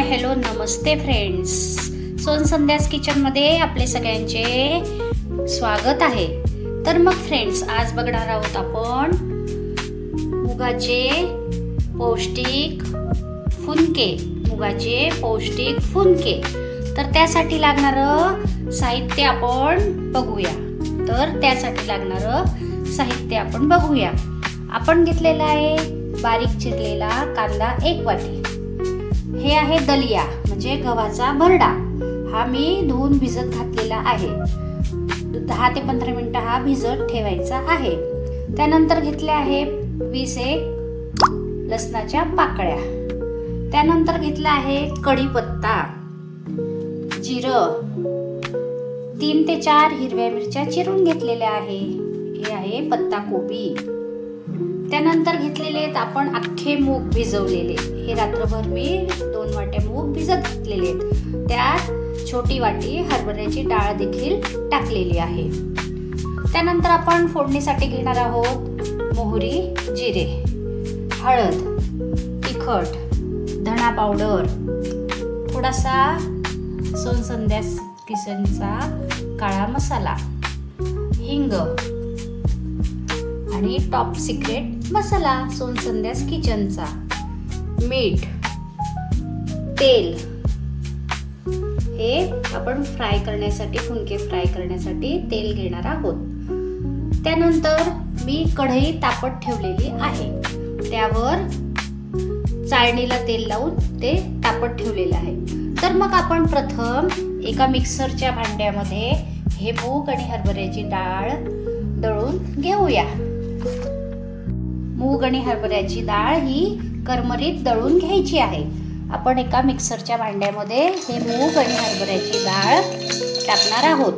Hi hello नमस्ते friends. सोन संध्यास किचनमध्ये आपले सगळ्यांचे स्वागत आहे. तर मग फ्रेंड्स आज बघणार आहोत आपण मुगाचे पौष्टिक फुनके. मुगाचे पौष्टिक फुनके. तर त्यासाठी लागणारं साहित्य आपण बघूया. तर त्यासाठी लागणारं साहित्य आपण बघूया. आपण घेतलेलं आहे बारीक चिरलेला कांदा एक वाटी. हे आहे दलिया म्हणजे गव्हाचा भरडा. हा मी धुवून भिजत घातलेला आहे. दहा ते पंधरा मिनटं हा भिजत ठेवायचा आहे. त्यानंतर घेतले आहे वीस एक लसणाच्या पाकळ्या. त्यानंतर घेतला आहे कढीपत्ता जिरं. तीन ते चार हिरव्या मिरच्या चिरून घेतलेल्या आहे. हे आहे पत्ता कोबी त्यानंतर घेतलेले आहेत आपण अख्खे मूग भिजवलेले. हे रात्रभर मी दोन वाट्या मूग भिजत घातलेले आहेत. त्यात छोटी वाटी हरभऱ्याची डाळ देखील टाकलेली आहे. त्यानंतर आपण फोडणीसाठी घेणार आहोत मोहरी जिरे हळद तिखट धणा पावडर. थोडासा सोनसंध्या किसनचा काळा मसाला हिंग आणि टॉप सिक्रेट मसाला सोनसंध्यास किचनचा. मीठ तेल. हे आपण फ्राय करण्यासाठी फुनके फ्राय करण्यासाठी तेल घेणार आहोत. त्यानंतर मी कढई तापत ठेवलेली आहे. त्यावर चाळणीला तेल लावून ते तापत ठेवलेलं आहे. तर मग आपण प्रथम एका मिक्सरच्या भांड्यामध्ये हे मूग आणि हरभऱ्याची डाळ दळून घेऊया. मूग आणि हरभऱ्याची डाळ ही करमरीत दळून घ्यायची आहे. आपण एका मिक्सरच्या भांड्यामध्ये हे मूग आणि हरभऱ्याची डाळ टाकणार आहोत.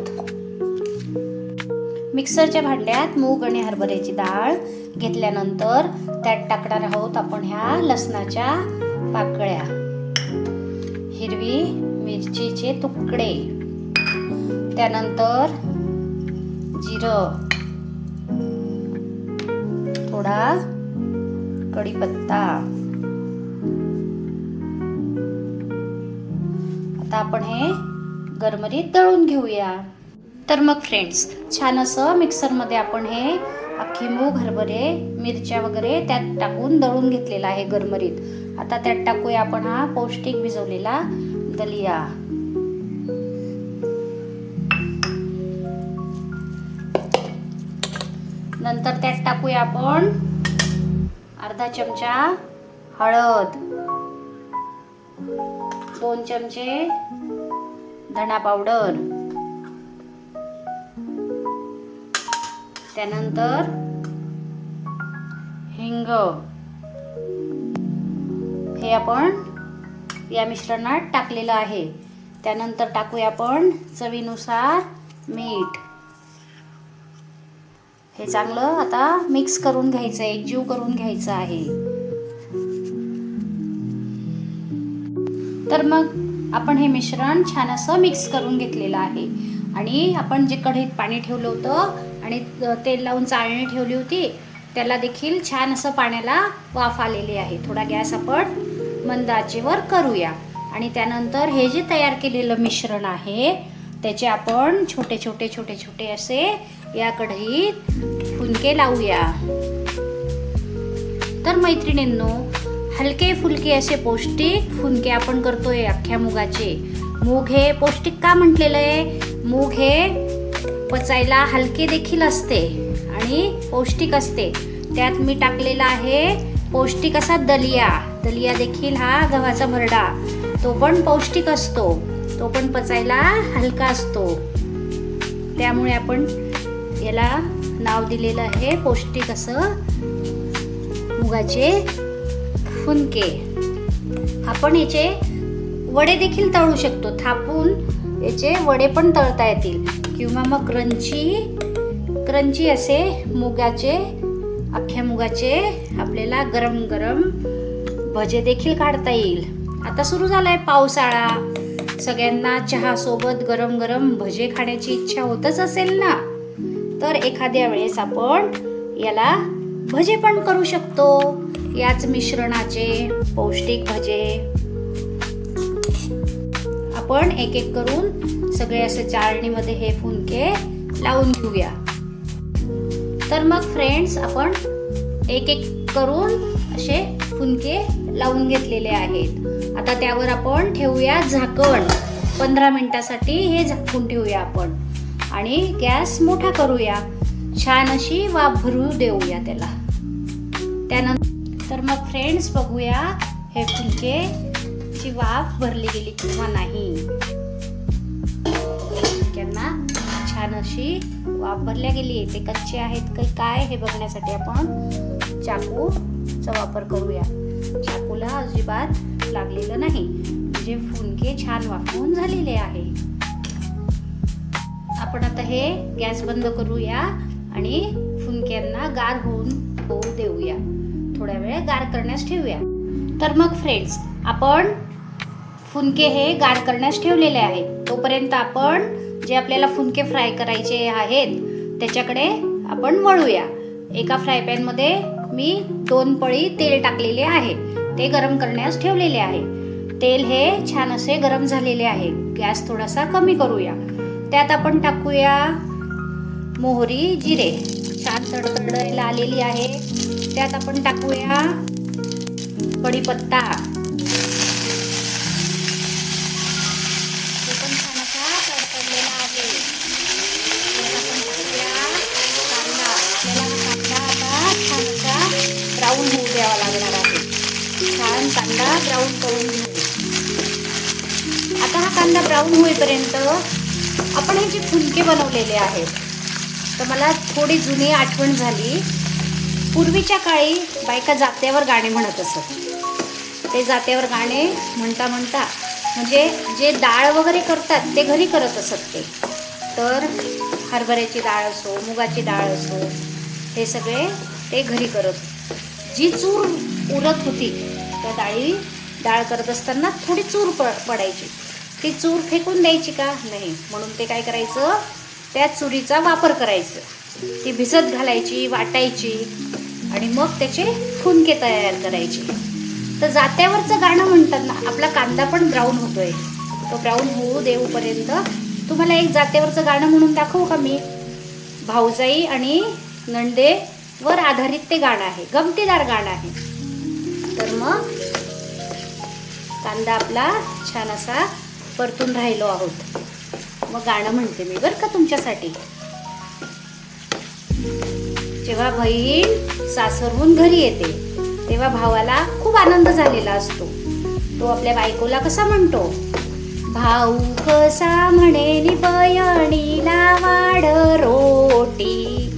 मिक्सरच्या भांड्यात मूग आणि हरभऱ्याची डाळ घेतल्यानंतर त्यात टाकणार आहोत आपण ह्या लसणाच्या पाकळ्या. हिरवी मिरचीचे तुकडे. त्यानंतर जिरं. थोडा कढीपत्ता. आता आपण हे गरमरीत दळून घेऊया. तर मग फ्रेंड्स छान असं मिक्सरमध्ये आपण हे अख्खी मूग हरभरे मिरच्या वगैरे त्यात टाकून दळून घेतलेला आहे गरमरीत. आता त्यात टाकूया आपण हा पौष्टिक भिजवलेला दलिया. नंतर त्यात टाकूया आपण अर्धा चमचा हळद. दोन चमचे धणा पावडर. त्यानंतर हिंग. हे आपण या मिश्रणात टाकलेलं आहे. त्यानंतर टाकूया आपण चवीनुसार मीठ. हे चांगलं आता मिक्स करून घ्यायचं आहे एकजीव करून घ्यायचं आहे. तर मग आपण हे मिश्रण छान असं मिक्स करून घेतलेलं आहे. आणि आपण जे कढईत पाणी ठेवलं होतं आणि तेल लावून चाळणी ठेवली होती त्याला देखील छान असं पाण्याला वाफ आलेली आहे. थोडा गॅस आपण मंद आचेवर करूया. आणि त्यानंतर हे जे तयार केलेलं मिश्रण आहे त्याचे आपण छोटे छोटे छोटे छोटे असे या कढईत फुनके लावूया. तर मैत्रिणींनो हलके फुलके असे पौष्टिक फुलके आपण करतोय अख्ख्या मुगाचे. मूग हे पौष्टिक का म्हटलेलं आहे? मूग हे पचायला हलके देखील असते आणि पौष्टिक असते. त्यात मी टाकलेला आहे पौष्टिक असा दलिया. दलिया देखील हा गव्हाचा भरडा. तो पण पौष्टिक असतो. तो पण पचायला हलका असतो. त्यामुळे आपण याला नाव दिलेलं आहे पौष्टिक असं मुगाचे फुनके आपण याचे वडे देखील तळू शकतो. थापून याचे वडे पण तळता येतील. किंवा मग क्रंची क्रंची असे मुगाचे अख्ख्या मुगाचे आपल्याला गरम गरम भजे देखील काढता येईल. आता सुरू झालाय पावसाळा. सगळ्यांना चहा सोबत गरम गरम भजे खाण्याची इच्छा होतच असेल ना? तर एखाद्या वेळेस आपण याला भजे पण करू शकतो. याच मिश्रणाचे पौष्टिक भजे. आपण एक एक करून सगळे असे चाळणीमध्ये हे फुनके लावून घेऊया. तर मग फ्रेंड्स आपण एक एक करून असे फुनके लावून घेतलेले आहेत. आता त्यावर आपण ठेवूया झाकण. पंधरा मिनिटासाठी हे झाकून ठेवूया आपण. आणि गॅस मोठा करूया. छान अशी वाफ भरू देऊया त्याला. त्यानंतर मग फ्रेंड्स बघूया. हे फुलके ची वाफ भरली गेली किंवा नाही. फुलक्यांना छान अशी वाफ भरल्या गेली. ते कच्चे आहेत काही काय हे बघण्यासाठी आपण चाकूचा वापर करूया. चाकूला अजिबात लागलेलं नाही. म्हणजे फुनके छान वाफवून झालेले आहे. आपण आता हे गॅस बंद करूया आणि फुनक्यांना गार होऊन होऊ देऊया. थोड्या वेळ गार करण्यास ठेवूया. तर मग फ्रेंड्स आपण फुनके हे गार करण्यास ठेवलेले आहेत. तोपर्यंत आपण जे आपल्याला फुनके फ्राय करायचे आहेत त्याच्याकडे आपण वळूया. एका फ्राय पॅनमध्ये मी दोन पळी तेल टाकलेले आहे. ते गरम करण्यास ठेवलेले आहे. तेल हे छान असे गरम झालेले आहे. गॅस थोडासा कमी करूया. त्यात आपण टाकूया मोहरी जिरे. छान तडतडायला आलेली आहे. त्यात आपण टाकूया कढीपत्ता. तो पण छान असा तडतडलेला आहे. आपण टाकूया कांदा. आपल्याला कांदा आता छान असा ब्राऊन होऊ द्यावा लागणार आहे. छान कांदा ब्राऊन करून घेऊ. आता हा कांदा ब्राऊन होईपर्यंत आपण हे जे फुलके बनवलेले आहेत तर मला थोडी जुनी आठवण झाली. पूर्वीच्या काळी बायका जात्यावर गाणे म्हणत असत. ते जात्यावर गाणे म्हणता म्हणता म्हणजे जे डाळ वगैरे करतात ते घरी करत असत ते. तर हरभऱ्याची डाळ असो मुगाची डाळ असो हे सगळे ते घरी करत. जी चूर उरत होती त्या डाळी डाळ करत असताना थोडी चूर प पडायची. ती चूर फेकून द्यायची का? नाही. म्हणून ते काय करायचं? त्या चुरीचा वापर करायचं. ती भिजत घालायची वाटायची. आणि मग त्याचे फुनके तयार करायचे. तर जात्यावरचं गाणं म्हणतात ना आपला कांदा पण ब्राऊन होतोय. तो ब्राऊन होऊ देऊपर्यंत तुम्हाला एक जात्यावरचं गाणं म्हणून दाखवू का मी? भाऊजाई आणि नंदे वर आधारित ते गाणं आहे. गमतीदार गाणं आहे. तर मग कांदा आपला छान असा परतून राहिलो आहोत. मग गाणं म्हणते मी बरं का तुमच्यासाठी. जेव्हा बहीण सासरहून घरी येते तेव्हा भावाला खूप आनंद झालेला असतो. तो आपल्या बायकोला कसा म्हणतो? भाऊ कसा म्हणे बयणीला वाढ रोटी.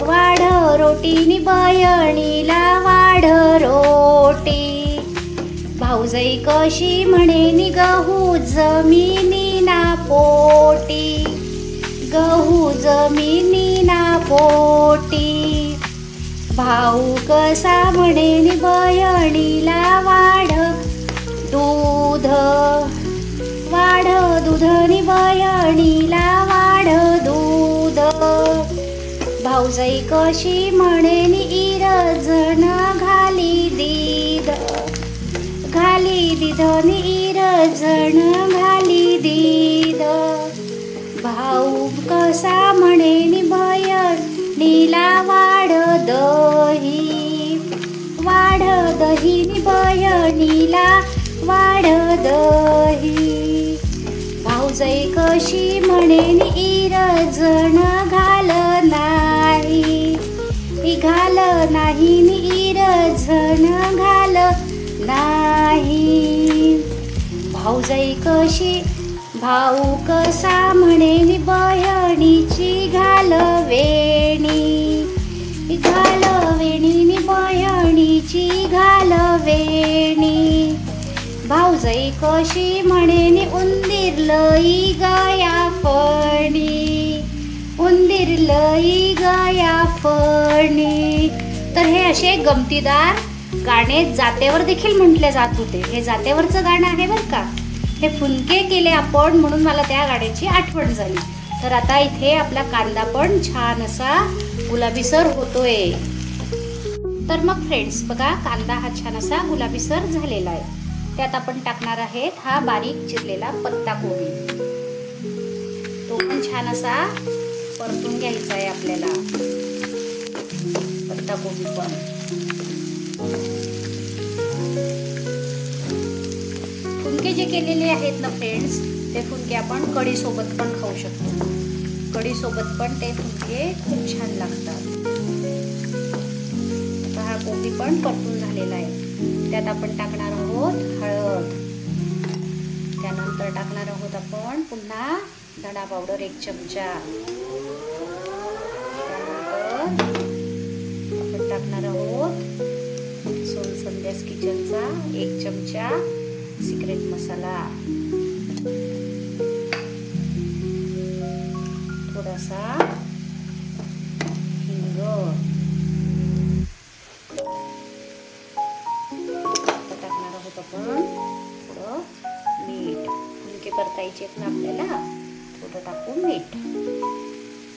वाढ रोटीनी बयणीला वाढ रोटी. भाऊजाई कशी म्हणे नि गहू जमिनी ना पोटी. गहू जमिनी ना पोटी. भाऊ कसा म्हणेन बयणीला वाढ. दूध वाढ दूध बयणीला वाढ दूध. भाऊजाई कशी म्हणेन इरजण घाली दीद. घाली दिधन इरजण घाली दीद. भाऊ कसा म्हणे नि लीला वाढ दही. वाढ दही निभय. लीला वाढ दही. भाऊजाई कशी म्हणे इरजण घाल नाही. इ घाल नाही इरजण घाल नाही. भाऊजई कशी भाऊ कसा म्हणे बयणीची घाल वेणी घाल वेणी बयणीची घाल वेणी भाऊजाई कशी म्हणे उंदीर लई गया फणी. उंदीर लई गया फणी. तर हे असे गमतीदार गाणे जातेवर देखील म्हटले जात होते. हे जातेवरचं गाणं आहे बरं का? हे फुनके केले आपण म्हणून मला त्या गाड्याची आठवण झाली. तर आता इथे आपला कांदा पण छान असा गुलाबीसर होतोय. तर मग फ्रेंड्स बघा कांदा हा छान असा गुलाबीसर झालेला आहे. त्यात आपण टाकणार आहेत हा बारीक चिरलेला पत्ता कोबी. तो पण छान असा परतून घ्यायचा आहे आपल्याला. पत्ता कोबी पण. फुलके जे केलेले आहेत ना फ्रेंड्स ते फुलके आपण कढीसोबत पण खाऊ शकतो. कढीसोबत पण ते फुलके खूप छान लागतात. आता हा कोबी पण परतून झालेला आहे. त्यात आपण टाकणार आहोत हळद. त्यानंतर टाकणार आहोत आपण पुन्हा धणा पावडर एक चमचा. त्यानंतर आपण टाकणार आहोत सोन संध्यास किचनचा एक चमचा. सिक्रेट मसाला थोडासा हिंग आता टाकणार आहोत आपण थोडं मीठ फुलके परतायचे आहेत ना आपल्याला थोडं टाकू मीठ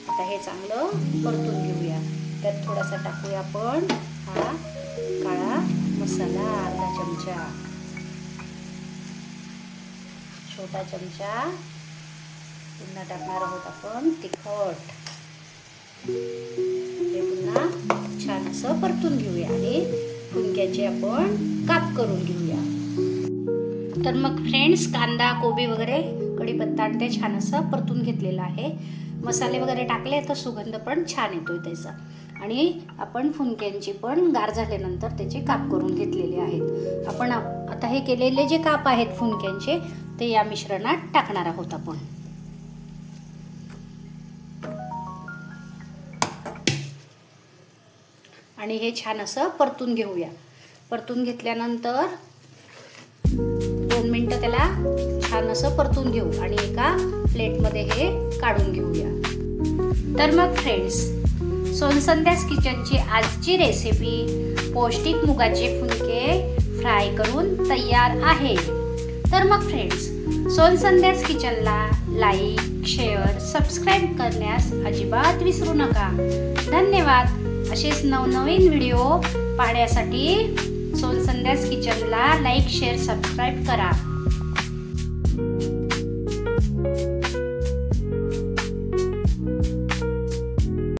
आता हे चांगलं परतून घेऊया त्यात थोडासा टाकूया आपण हा काळा मसाला अर्धा चमचा छोटा चमचा. पुन्हा टाकणार आहोत आपण तिखट. हे पुन्हा छान असं परतून घेऊया आणि फुंक्याचे आपण काप करून घेऊया. तर मग फ्रेंड्स कांदा कोबी वगैरे कढीपत्ता आणि ते छान असं परतून घेतलेलं आहे. मसाले वगैरे टाकले तर सुगंध पण छान येतोय त्याचा. आणि आपण फुनक्यांची पण गार झाल्यानंतर त्याचे काप करून घेतलेले आहेत. आपण आता हे केलेले जे काप आहेत फुनक्यांचे ते या मिश्रणात टाकणार आहोत आपण. आणि हे छान असं परतून घेऊया. परतून घेतल्यानंतर दोन मिनटं त्याला छान असं परतून घेऊ आणि एका प्लेटमध्ये हे काढून घेऊया. तर मग फ्रेंड्स सोनसंध्यास किचनची आजची रेसिपी पौष्टिक मुगाचे फुलके फ्राय करून तयार आहे. तर मग फ्रेंड्स सोनसंध्यास किचनला लाईक शेअर सबस्क्राईब करण्यास अजिबात विसरू नका. धन्यवाद. असेच नवनवीन व्हिडिओ पाहण्यासाठी सोनसंध्यास किचनला लाईक शेअर सबस्क्राईब करा.